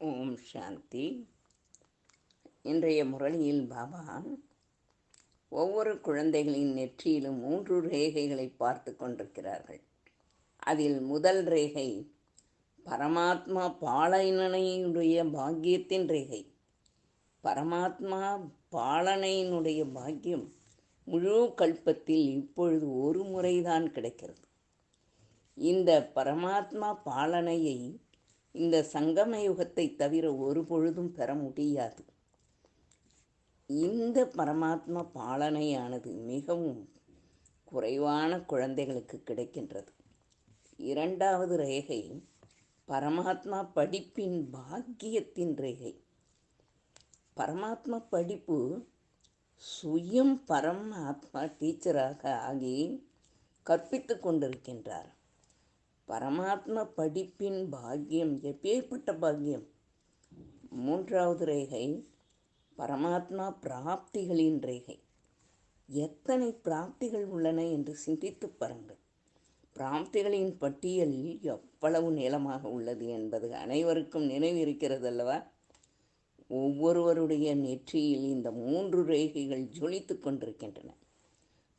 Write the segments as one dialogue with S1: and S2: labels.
S1: ஓம் சாந்தி. இன்றைய முரளியில் பாபா ஒவ்வொரு குழந்தைகளின் நெற்றியிலும் மூன்று ரேகைகளை பார்த்து கொண்டிருக்கிறார்கள். அதில் முதல் ரேகை பரமாத்மா பாலனையினுடைய பாக்கியத்தின் ரேகை. பரமாத்மா பாலனையினுடைய பாக்கியம் முழு கல்பத்தில் இப்பொழுது ஒரு முறைதான் கிடைக்கிறது. இந்த பரமாத்மா பாலனையை இந்த சங்கம யுகத்தை தவிர ஒரு பொழுதும் பெற முடியாது. இந்த பரமாத்மா பாலனையானது மிகவும் குறைவான குழந்தைகளுக்கு கிடைக்கின்றது. இரண்டாவது ரேகை பரமாத்மா படிப்பின் பாக்கியத்தின் ரேகை. பரமாத்மா படிப்பு சுயம் பரமாத்மா டீச்சராக ஆகி கற்பித்து கொண்டிருக்கின்றார். பரமாத்மா படிப்பின் பாக்கியம் எப்பேற்பட்ட பாக்கியம்? மூன்றாவது ரேகை பரமாத்மா பிராப்திகளின் ரேகை. எத்தனை பிராப்திகள் உள்ளன என்று சிந்தித்து பாருங்கள். பிராப்திகளின் பட்டியல் எவ்வளவு நீளமாக உள்ளது என்பது அனைவருக்கும் நினைவிருக்கிறது அல்லவா ஒவ்வொருவருடைய நெற்றியில் இந்த மூன்று ரேகைகள் ஜொலித்து கொண்டிருக்கின்றன.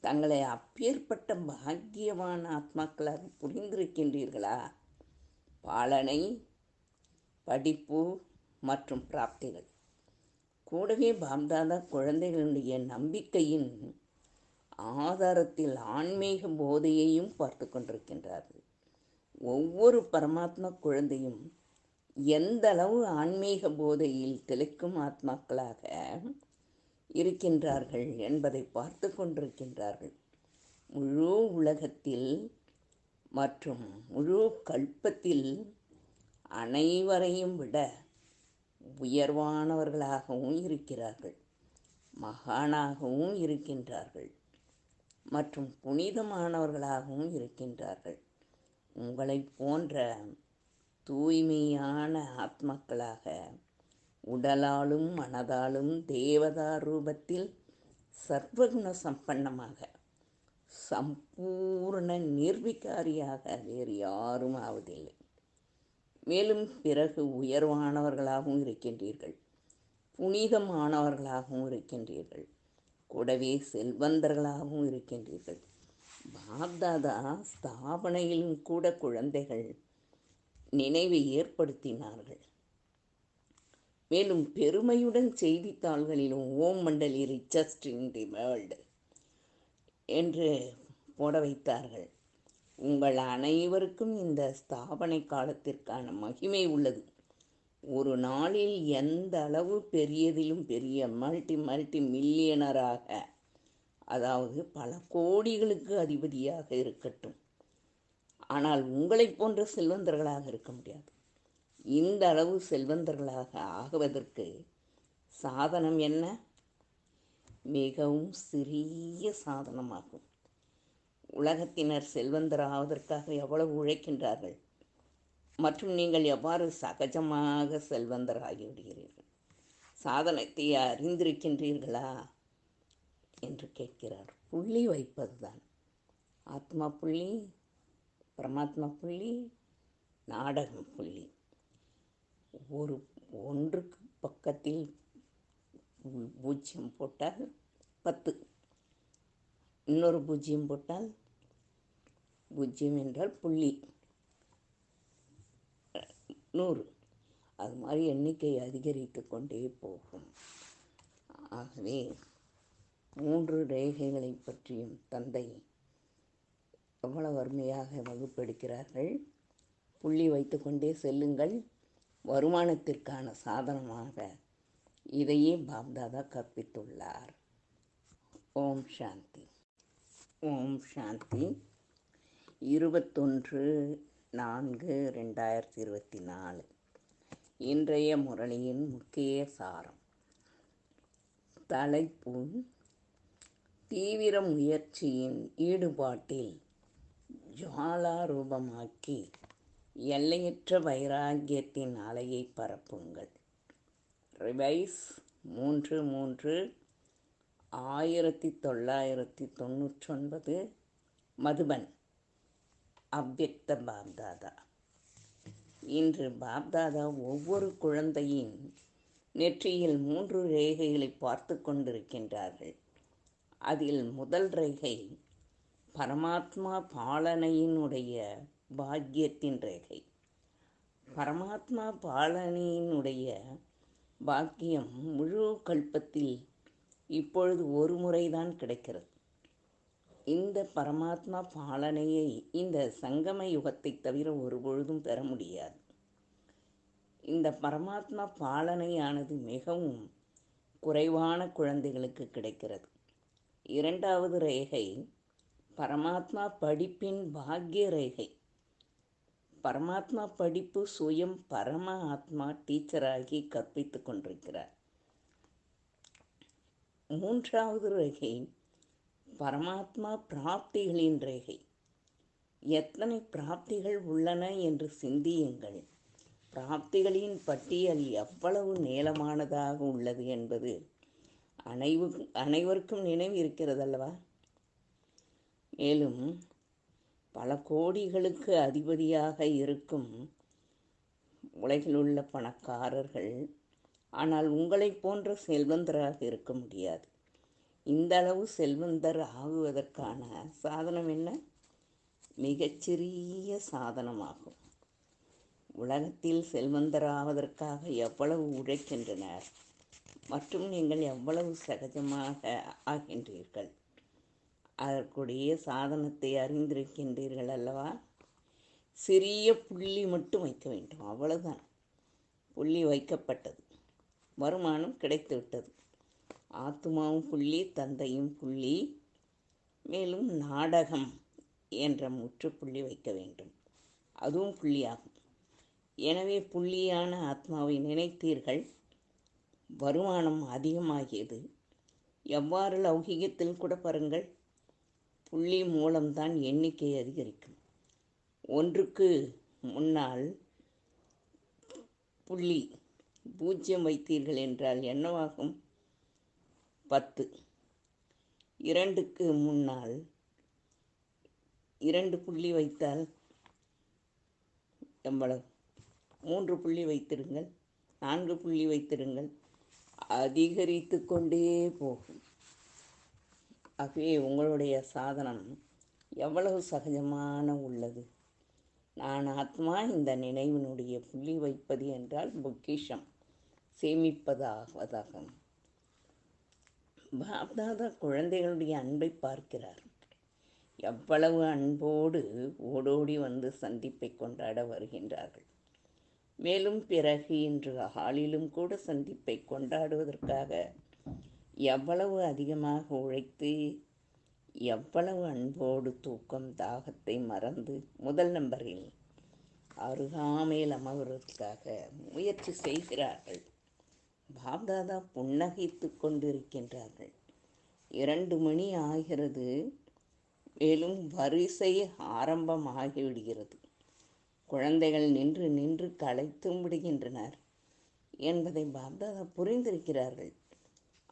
S1: தங்களை அப்பேற்பட்ட பாக்கியமான ஆத்மாக்களாக புரிந்திருக்கின்றீர்களா? பாலனை படிப்பு மற்றும் பிராப்திகள். கூடவே பாப்தாதா குழந்தைகளுடைய நம்பிக்கையின் ஆதாரத்தில் ஆன்மீக போதையையும் பார்த்து கொண்டிருக்கின்றார்கள். ஒவ்வொரு பரமாத்மா குழந்தையும் எந்த அளவு ஆன்மீக போதையில் திளைக்கும் ஆத்மாக்களாக இருக்கின்றார்கள் என்பதை பார்த்து கொண்டிருக்கின்றார்கள். முழு உலகத்தில் மற்றும் முழு கல்பத்தில் அனைவரையும் விட உயர்வானவர்களாகவும் இருக்கிறார்கள். மகானாகவும் இருக்கின்றார்கள் மற்றும் புனிதமானவர்களாகவும் இருக்கின்றார்கள். உங்களைப் போன்ற தூய்மையான ஆத்மாக்களாக உடலாலும் மனதாலும் தேவதா ரூபத்தில் சர்வகுண சம்பன்னமாக சம்பூர்ண நிர்விகாரியாக வேறு யாரும் ஆவதில்லை மேலும் பிறகு உயர்வானவர்களாகவும் இருக்கின்றீர்கள் புனிதமானவர்களாகவும் இருக்கின்றீர்கள் கூடவே செல்வந்தர்களாகவும் இருக்கின்றீர்கள். பாப்தாதா ஸ்தாபனையிலும் கூட குழந்தைகள் நினைவை ஏற்படுத்தினார்கள். மேலும் பெருமையுடன் செய்தித்தாள்களிலும் ஓம் மண்டலி ரிச்சஸ்ட் இன் தி வேர்ல்டு என்று போட வைத்தார்கள். உங்கள் அனைவருக்கும் இந்த ஸ்தாபனை காலத்திற்கான மகிமை உள்ளது. ஒரு நாளில் எந்த அளவு பெரியதிலும் பெரிய மல்டி மல்டி மில்லியனராக அதாவது பல கோடிகளுக்கு அதிபதியாக இருக்கட்டும். ஆனால் உங்களைப் போன்ற செல்வந்தர்களாக இருக்க முடியாது. இந்த அளவு செல்வந்தர்களாக ஆகுவதற்கு சாதனம் என்ன? மிகவும் சிறிய சாதனமாகும். உலகத்தினர் செல்வந்தர் ஆவதற்காக எவ்வளவு உழைக்கின்றார்கள்? மற்றும் நீங்கள் எவ்வாறு சகஜமாக செல்வந்தர் ஆகிவிடுகிறீர்கள் சாதனத்தை அறிந்திருக்கின்றீர்களா? என்று கேட்கிறார். புள்ளி வைப்பதுதான். ஆத்மா புள்ளி பரமாத்மா புள்ளி நாடகம் புள்ளி. ஒரு ஒன்றுக்கு பக்கத்தில் பூஜ்ஜியம் போட்டால் பத்து. இன்னொரு பூஜ்ஜியம் போட்டால் பூஜ்ஜியம் என்றால் புள்ளி. நூறு. அது மாதிரி எண்ணிக்கை அதிகரித்து கொண்டே போகும். ஆகவே மூன்று ரேகைகளை பற்றியும் தந்தை எவ்வளவு அருமையாக வகுப்பெடுக்கிறார்கள். புள்ளி வைத்து கொண்டே செல்லுங்கள். வருமானத்திற்கான சாதனமாக இதையே பாப்தாதா கற்பித்துள்ளார். ஓம் சாந்தி. ஓம் சாந்தி. இருபத்தொன்று நான்கு ரெண்டாயிரத்தி இருபத்தி நாலு இன்றைய முரளியின் முக்கிய சாரம். தலைப்பு தீவிர முயற்சியின் ஈடுபாட்டில் ஜுவாலா ரூபமாக்கி எல்லையற்ற வைராக்கியத்தின் அலையை பரப்புங்கள். ரிவைஸ் மூன்று மூன்று ஆயிரத்தி தொள்ளாயிரத்தி தொண்ணூற்றொன்பது மதுபன் அவ்வக்த பாப்தாதா. இன்று பாப்தாதா ஒவ்வொரு குழந்தையின் நெற்றியில் மூன்று ரேகைகளை பார்த்து கொண்டிருக்கின்றார்கள். அதில் முதல் ரேகை பரமாத்மா பாலனையினுடைய பாக்கியத்தின் ரேகை. பரமாத்மா பாலனையினுடைய பாக்கியம் முழு கல்பத்தில் இப்பொழுது ஒரு முறைதான் கிடைக்கிறது. இந்த பரமாத்மா பாலனையை இந்த சங்கம யுகத்தை தவிர ஒருபொழுதும் பெற முடியாது. இந்த பரமாத்மா பாலனையானது மிகவும் குறைவான குழந்தைகளுக்கு கிடைக்கிறது. இரண்டாவது ரேகை பரமாத்மா படிப்பின் பாக்கிய ரேகை. பரமாத்மா படிப்பு சுயம் பரம ஆத்மா டீச்சராகி கற்பித்து கொண்டிருக்கிறார். மூன்றாவது ரேகை பரமாத்மா பிராப்திகளின் ரேகை. எத்தனை பிராப்திகள் உள்ளன என்று சிந்தியுங்கள். பிராப்திகளின் பட்டியல் எவ்வளவு நீளமானதாக உள்ளது என்பது அனைவு அனைவருக்கும் நினைவு இருக்கிறதல்லவா? மேலும் பல கோடிகளுக்கு அதிபதியாக இருக்கும் உலகில் உள்ள பணக்காரர்கள். ஆனால் உங்களைப் போன்ற செல்வந்தராக இருக்க முடியாது. இந்த அளவு செல்வந்தர் ஆகுவதற்கான சாதனம் என்ன? மிகச்சிறிய சாதனமாகும். உலகத்தில் செல்வந்தராவதற்காக எவ்வளவு உழைக்கின்றனர் மற்றும் நீங்கள் எவ்வளவு சகஜமாக ஆகின்றீர்கள்? அதற்குடைய சாதனத்தை அறிந்திருக்கின்றீர்கள் அல்லவா? சிறிய புள்ளி மட்டும் வைக்க வேண்டும். அவ்வளவுதான். புள்ளி வைக்கப்பட்டது. வருமானம் கிடைத்துவிட்டது. ஆத்மாவும் புள்ளி தந்தையும் புள்ளி மேலும் நாடகம் என்ற முற்றுப்புள்ளி வைக்க வேண்டும். அதுவும் புள்ளியாகும். எனவே புள்ளியான ஆத்மாவை நினைத்தீர்கள். வருமானம் அதிகமாகியது. எவ்வாறு லௌகிகத்தில் கூட பாருங்கள். புள்ளி மூலம்தான் எண்ணிக்கை அதிகரிக்கும். ஒன்றுக்கு முன்னால் புள்ளி பூஜ்ஜியம் வைத்தீர்கள் என்றால் என்னவாகும்? பத்து. இரண்டுக்கு முன்னால் இரண்டு புள்ளி வைத்தால் எவ்வளவு? மூன்று புள்ளி வைத்திருங்கள் நான்கு புள்ளி வைத்திருங்கள். அதிகரித்து கொண்டே போகும். ஆகவே உங்களுடைய சாதனம் எவ்வளவு சகஜமான உள்ளது. நான் ஆத்மா இந்த நினைவினுடைய புள்ளி வைப்பது என்றால் பொக்கிஷம் சேமிப்பதாவதாகும். பாப்தாதா குழந்தைகளுடைய அன்பை பார்க்கிறார். எவ்வளவு அன்போடு ஓடோடி வந்து சந்திப்பை கொண்டாட வருகின்றார்கள். மேலும் பிறகு இன்று ஹாலிலும் கூட சந்திப்பை கொண்டாடுவதற்காக எவ்வளவு அதிகமாக உழைத்து எவ்வளவு அன்போடு தூக்கம் தாகத்தை மறந்து முதல் நம்பரில் அருகாமையில் அமர்வதற்காக முயற்சி செய்கிறார்கள். பாப்தாதா புன்னகைத்து கொண்டிருக்கின்றார்கள். இரண்டு மணி ஆகிறது. மேலும் வரிசை ஆரம்பமாகிவிடுகிறது. குழந்தைகள் நின்று நின்று களைத்தும் விடுகின்றனர் என்பதை பாப்தாதா புரிந்திருக்கிறார்கள்.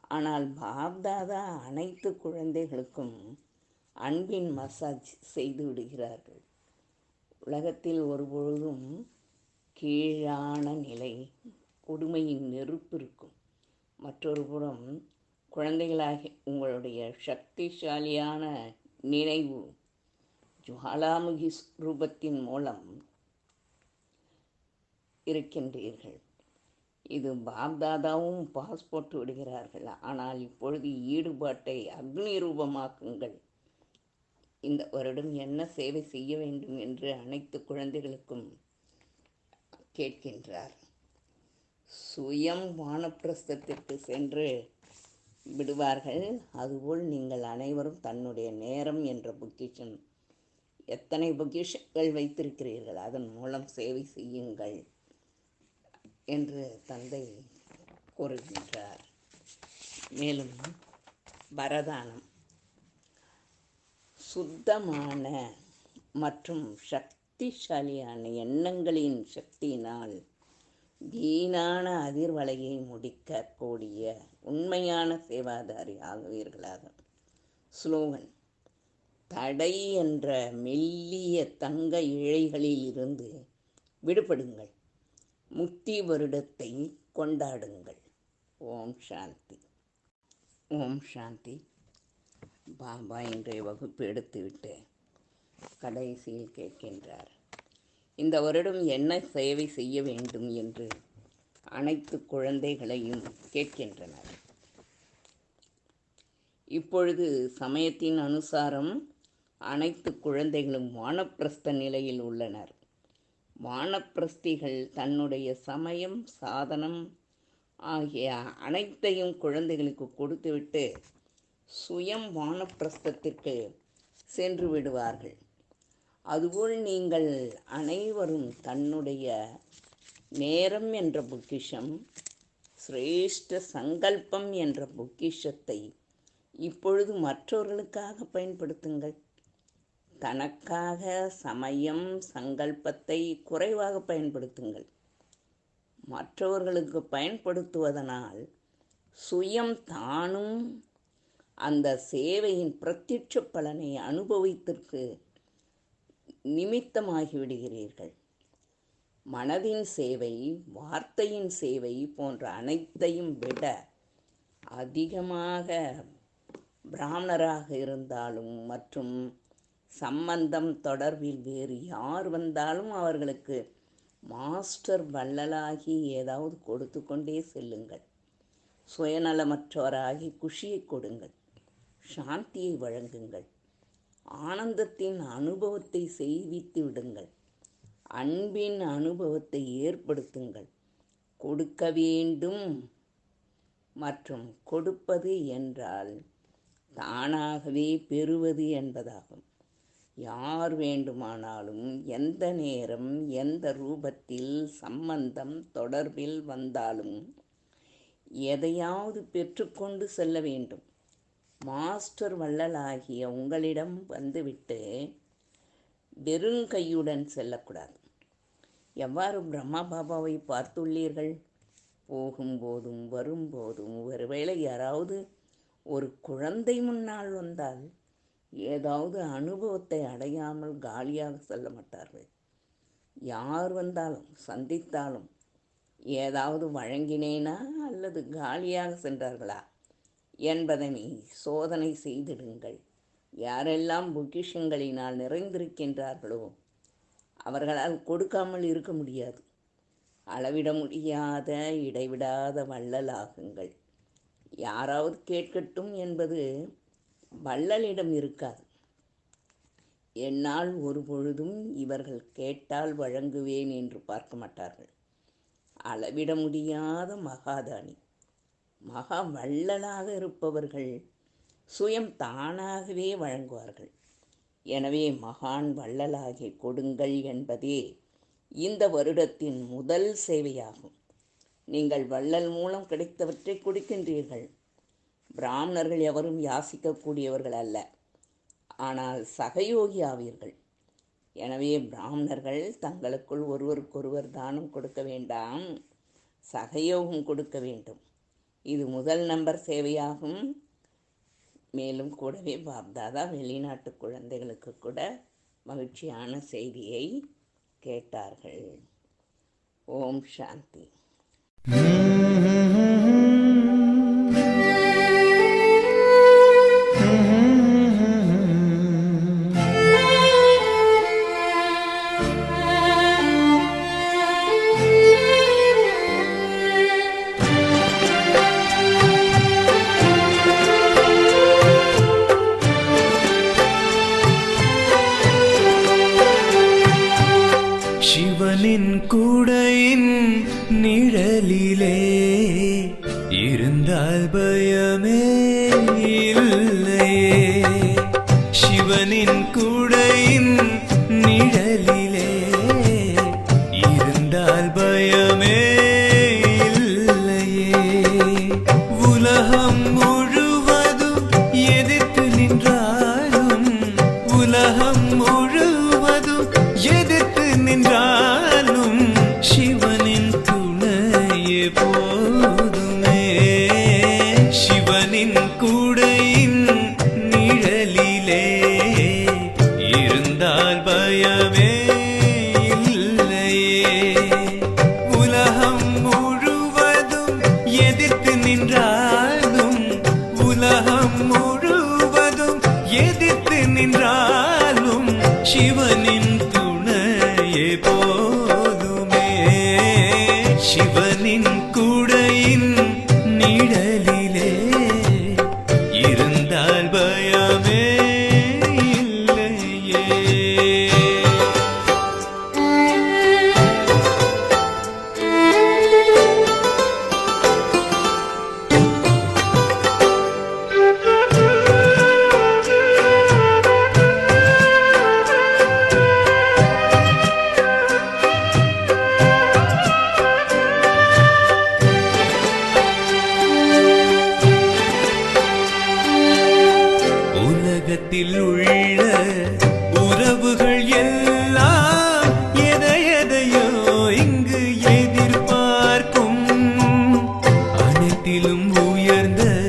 S1: ஆனால் பாப்தாதா அனைத்து குழந்தைகளுக்கும் அன்பின் மசாஜ் செய்து விடுகிறார்கள். உலகத்தில் ஒருபொழுதும் கீழான நிலை கொடுமையின் நெருப்பு இருக்கும். மற்றொரு புறம் குழந்தைகளாக உங்களுடைய சக்திசாலியான நினைவு ஜுவாலாமுகி ரூபத்தின் மூலம் இருக்கின்றீர்கள். இது பாப்தாதாவும் பாஸ் போட்டு விடுகிறார்கள். ஆனால் இப்பொழுது ஈடுபாட்டை அக்னி ரூபமாக்குங்கள். இந்த வருடம் என்ன சேவை செய்ய வேண்டும் என்று அனைத்து குழந்தைகளுக்கும் கேட்கின்றார். சுயம் வானப்பிரஸ்தத்திற்கு சென்று விடுவார்கள். அதுபோல் நீங்கள் அனைவரும் தன்னுடைய நேரம் என்ற பொக்கிஷன் எத்தனை பொக்கிஷங்கள் வைத்திருக்கிறீர்கள்? அதன் மூலம் சேவை செய்யுங்கள். என்று தந்தை கூறுகின்றார். மேலும் வரதானம். சுத்தமான மற்றும் சக்திசாலியான எண்ணங்களின் சக்தியினால் வீணான அதிர்வலையை முடிக்கக்கூடிய உண்மையான சேவாதாரி ஆகுவீர்களாக. ஸ்லோகன் தடை என்ற மெல்லிய தங்க இழைகளில் இருந்து விடுபடுங்கள். முக்தி வருடத்தை கொண்டாடுங்கள். ஓம் சாந்தி. ஓம் சாந்தி. பாபா இன்றைய வகுப்பு எடுத்துவிட்டு கடைசியில் கேட்கின்றார். இந்த வருடம் என்ன சேவை செய்ய வேண்டும் என்று அனைத்து குழந்தைகளையும் கேட்கின்றனர். இப்பொழுது சமயத்தின் அனுசாரம் அனைத்து குழந்தைகளும் வானப்பிரஸ்த நிலையில் உள்ளனர். வானப்பிரஸ்திகள் தன்னுடைய சமயம் சாதனம் ஆகிய அனைத்தையும் குழந்தைகளுக்கு கொடுத்துவிட்டு சுயம் வானப்பிரஸ்தத்திற்கு சென்று விடுவார்கள். அதுபோல் நீங்கள் அனைவரும் தன்னுடைய நேரம் என்ற பொக்கிஷம் சிரேஷ்ட சங்கல்பம் என்ற பொக்கிஷத்தை இப்பொழுது மற்றவர்களுக்காக பயன்படுத்துங்கள். தனக்காக சமயம் சங்கல்பத்தை குறைவாக பயன்படுத்துங்கள். மற்றவர்களுக்கு பயன்படுத்துவதனால் சுயம் தானும் அந்த சேவையின் பிரத்யட்ச பலனை அனுபவித்திற்கு நிமித்தமாகிவிடுகிறீர்கள். மனதின் சேவை வார்த்தையின் சேவை போன்ற அனைத்தையும் விட அதிகமாக பிராமணராக இருந்தாலும் மற்றும் சம்பந்தம் தொடர்பில் வேறு யார் வந்தாலும் அவர்களுக்கு மாஸ்டர் வள்ளலாகி ஏதாவது கொடுத்து கொண்டே செல்லுங்கள். சுயநலமற்றவராகி குஷியை கொடுங்கள். சாந்தியை வழங்குங்கள். ஆனந்தத்தின் அனுபவத்தை செய்வித்து விடுங்கள். அன்பின் அனுபவத்தை ஏற்படுத்துங்கள். கொடுக்க வேண்டும் மற்றும் கொடுப்பது என்றால் தானாகவே பெறுவது என்பதாகும். யார் வேண்டுமானாலும் எந்த நேரம் எந்த ரூபத்தில் சம்பந்தம் தொடர்பில் வந்தாலும் எதையாவது பெற்றுக்கொண்டு செல்ல வேண்டும். மாஸ்டர் வள்ளலாகிய உங்களிடம் வந்துவிட்டு வெறுங்கையுடன் செல்லக்கூடாது. எவ்வாறு பிரம்மா பாபாவை பார்த்துள்ளீர்கள்? போகும்போதும் வரும்போதும் ஒருவேளை யாராவது ஒரு குழந்தை முன்னால் வந்தால் ஏதாவது அனுபவத்தை அடையாமல் காலியாக செல்ல மாட்டார்கள். யார் வந்தாலும் சந்தித்தாலும் ஏதாவது வழங்கினேனா அல்லது காலியாக சென்றார்களா என்பதனை சோதனை செய்திடுங்கள். யாரெல்லாம் பொக்கிஷங்களினால் நிறைந்திருக்கின்றார்களோ அவர்களால் கொடுக்காமல் இருக்க முடியாது. அளவிட முடியாத இடைவிடாத வள்ளலாகுங்கள். யாராவது கேட்கட்டும் என்பது வள்ளலிடம் இருக்காது. என்னால் ஒரு பொழுதும் இவர்கள் கேட்டால் வழங்குவேன் என்று பார்க்க மாட்டார்கள். அளவிட முடியாத மகாதானி. மகா வள்ளலாக இருப்பவர்கள் சுயம் தானாகவே வழங்குவார்கள். எனவே மகான் வள்ளலாகி கொடுங்கள் என்பதே இந்த வருடத்தின் முதல் சேவையாகும். நீங்கள் வள்ளல் மூலம் கிடைத்தவற்றை கொடுக்கின்றீர்கள். பிராமணர்கள் எவரும் யாசிக்கக்கூடியவர்கள் அல்ல. ஆனால் சகயோகி ஆவீர்கள். எனவே பிராமணர்கள் தங்களுக்குள் ஒருவருக்கொருவர் தானம் கொடுக்க வேண்டாம் சகயோகம் கொடுக்க வேண்டும். இது முதல் நம்பர் சேவையாகும். மேலும் கூடவே பாப்தாதா வெளிநாட்டு குழந்தைகளுக்கு கூட மகிழ்ச்சியான செய்தியை கேட்டார்கள். ஓம் சாந்தி.
S2: சிவனின் கூடையின் நிழலிலே இருந்தால் பயமே. Canım bu yerde.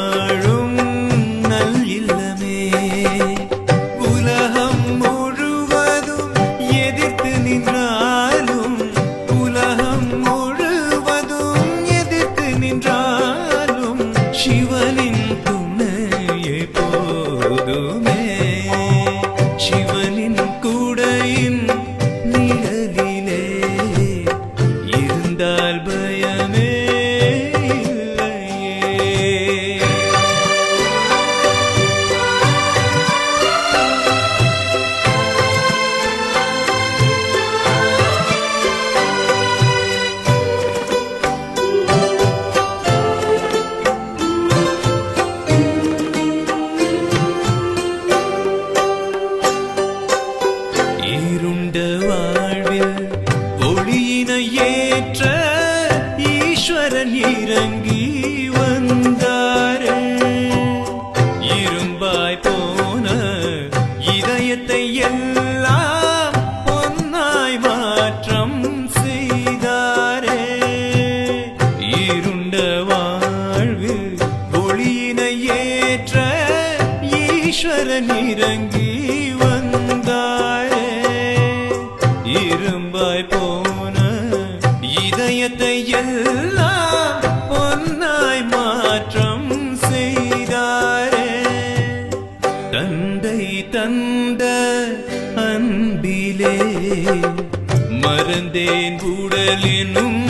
S2: വാഴും நிறங்கி வந்தாரே இரும்பாய் போன இதயத்தை எல்லாம் பொன்னாய் மாற்றம் செய்தாரே தந்தை தந்த அன்பிலே மறந்தேன் உடலினும்